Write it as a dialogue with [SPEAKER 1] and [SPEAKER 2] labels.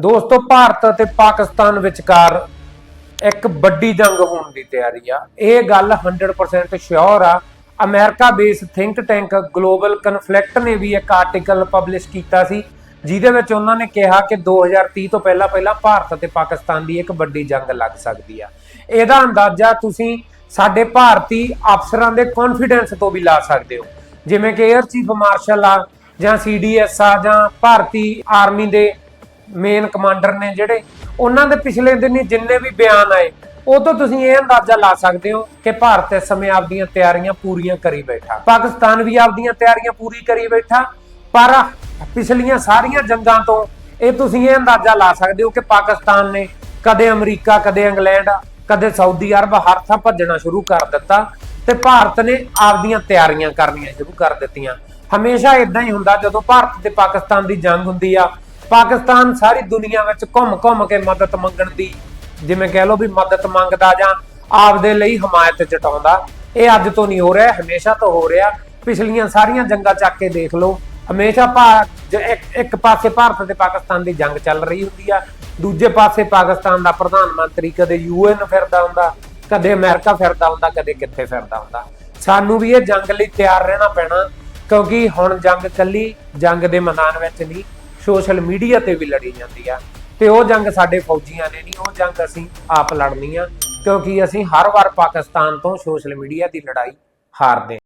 [SPEAKER 1] ਦੋਸਤੋ, ਭਾਰਤ ਅਤੇ ਪਾਕਿਸਤਾਨ ਵਿਚਕਾਰ ਇੱਕ ਵੱਡੀ ਜੰਗ ਹੋਣ ਦੀ ਤਿਆਰੀ ਆ। ਇਹ ਗੱਲ 100% ਸ਼ੋਰ ਆ। America based think tank global conflict ਨੇ ਵੀ ਇੱਕ ਆਰਟੀਕਲ ਪਬਲਿਸ਼ ਕੀਤਾ ਸੀ, ਜਿਹਦੇ ਵਿੱਚ ਉਹਨਾਂ ਨੇ ਕਿਹਾ ਕਿ 2030 ਤੋਂ ਪਹਿਲਾਂ ਪਹਿਲਾਂ ਭਾਰਤ ਅਤੇ ਪਾਕਿਸਤਾਨ ਦੀ ਇੱਕ ਵੱਡੀ ਜੰਗ ਲੱਗ ਸਕਦੀ ਆ। ਇਹਦਾ ਅੰਦਾਜ਼ਾ ਤੁਸੀਂ ਸਾਡੇ ਭਾਰਤੀ ਅਫਸਰਾਂ ਦੇ ਕੌਨਫੀਡੈਂਸ ਤੋਂ ਵੀ ਲਾ ਸਕਦੇ ਹੋ। ਜਿਵੇਂ ਕਿ 에ਅਰ ਚੀਫ ਮਾਰਸ਼ਲ ਆ ਜਾਂ ਸੀਡੀਐਸ ਆ ਜਾਂ ਭਾਰਤੀ ਆਰਮੀ ਦੇ ਮੇਨ ਕਮਾਂਡਰ ਨੇ ਜਿਹੜੇ, ਉਹਨਾਂ ਦੇ ਪਿਛਲੇ ਦਿਨੀ ਜਿੰਨੇ ਵੀ ਬਿਆਨ ਆਏ, ਉਹ ਤੋਂ ਤੁਸੀਂ ਇਹ ਅੰਦਾਜ਼ਾ ਲਾ ਸਕਦੇ ਹੋ ਕਿ ਭਾਰਤ ਇਸ ਸਮੇਂ ਆਪਦੀਆਂ ਤਿਆਰੀਆਂ ਪੂਰੀਆਂ ਕਰੀ ਬੈਠਾ। ਪਾਕਿਸਤਾਨ ਵੀ ਆਪਦੀਆਂ ਤਿਆਰੀਆਂ ਪੂਰੀ ਕਰੀ ਬੈਠਾ, ਪਰ ਪਿਛਲੀਆਂ ਸਾਰੀਆਂ ਜੰਗਾਂ ਤੋਂ ਇਹ ਤੁਸੀਂ ਇਹ ਅੰਦਾਜ਼ਾ ਲਾ ਸਕਦੇ ਹੋ ਕਿ ਪਾਕਿਸਤਾਨ ਨੇ ਕਦੇ ਅਮਰੀਕਾ, ਕਦੇ ਇੰਗਲੈਂਡ, ਕਦੇ ਸਾਊਦੀ ਅਰਬ ਹਰ ਥਾਂ ਭੱਜਣਾ ਸ਼ੁਰੂ ਕਰ ਦਿੱਤਾ ਤੇ ਭਾਰਤ ਨੇ ਆਪਦੀਆਂ ਤਿਆਰੀਆਂ ਕਰਨੀਆਂ ਸ਼ੁਰੂ ਕਰ ਦਿੱਤੀਆਂ। ਹਮੇਸ਼ਾ ਇਦਾਂ ਹੀ ਹੁੰਦਾ ਜਦੋਂ ਭਾਰਤ ਤੇ ਪਾਕਿਸਤਾਨ ਦੀ ਜੰਗ ਹੁੰਦੀ ਆ ਪਾਕਿਸਤਾਨ ਸਾਰੀ ਦੁਨੀਆ ਵਿੱਚ ਘੁੰਮ-ਘੁੰਮ ਕੇ ਮਦਦ ਮੰਗਣ ਦੀ, ਜਿਵੇਂ ਕਹਿ ਲਓ ਵੀ ਮਦਦ ਮੰਗਦਾ ਜਾਂ ਆਪਦੇ ਲਈ ਹਮਾਇਤ ਜਟਾਉਂਦਾ ਇਹ ਅੱਜ ਤੋਂ ਨਹੀਂ ਹੋ ਰਿਹਾ ਹਮੇਸ਼ਾ ਤੋਂ ਹੋ ਰਿਹਾ। ਪਿਛਲੀਆਂ ਸਾਰੀਆਂ ਜੰਗਾਂ ਚੱਕ ਕੇ ਦੇਖ ਲਓ। ਹਮੇਸ਼ਾ ਭਾ- ਇੱਕ ਇੱਕ ਪਾਸੇ ਭਾਰਤ ਤੇ ਪਾਕਿਸਤਾਨ ਦੀ ਜੰਗ ਚੱਲ ਰਹੀ ਹੁੰਦੀ ਆ। ਦੂਜੇ ਪਾਸੇ ਪਾਕਿਸਤਾਨ ਦਾ ਪ੍ਰਧਾਨ ਮੰਤਰੀ ਕਦੇ ਯੂਐਨ ਫਿਰਦਾ ਹੁੰਦਾ, ਕਦੇ ਅਮਰੀਕਾ ਫਿਰਦਾ ਹੁੰਦਾ, ਕਦੇ ਕਿੱਥੇ ਫਿਰਦਾ ਹੁੰਦਾ। ਸਾਨੂੰ ਵੀ ਇਹ ਜੰਗ ਲਈ ਤਿਆਰ ਰਹਿਣਾ ਪੈਣਾ, ਕਿਉਂਕਿ ਹੁਣ ਜੰਗ ਕੱਲੀ ਜੰਗ ਦੇ ਮੈਦਾਨ ਵਿੱਚ ਨਹੀਂ ਸੋਸ਼ਲ ਮੀਡੀਆ ਤੇ ਵੀ ਲੜੀ ਜਾਂਦੀ ਆ। ਤੇ ਉਹ ਜੰਗ ਸਾਡੇ ਫੌਜੀਆਂ ਨੇ ਨਹੀਂ, ਉਹ ਜੰਗ ਅਸੀਂ ਆਪ ਲੜਨੀ ਆ, ਕਿਉਂਕਿ ਅਸੀਂ ਹਰ ਵਾਰ ਪਾਕਿਸਤਾਨ ਤੋਂ ਸੋਸ਼ਲ ਮੀਡੀਆ ਦੀ ਲੜਾਈ ਹਾਰਦੇ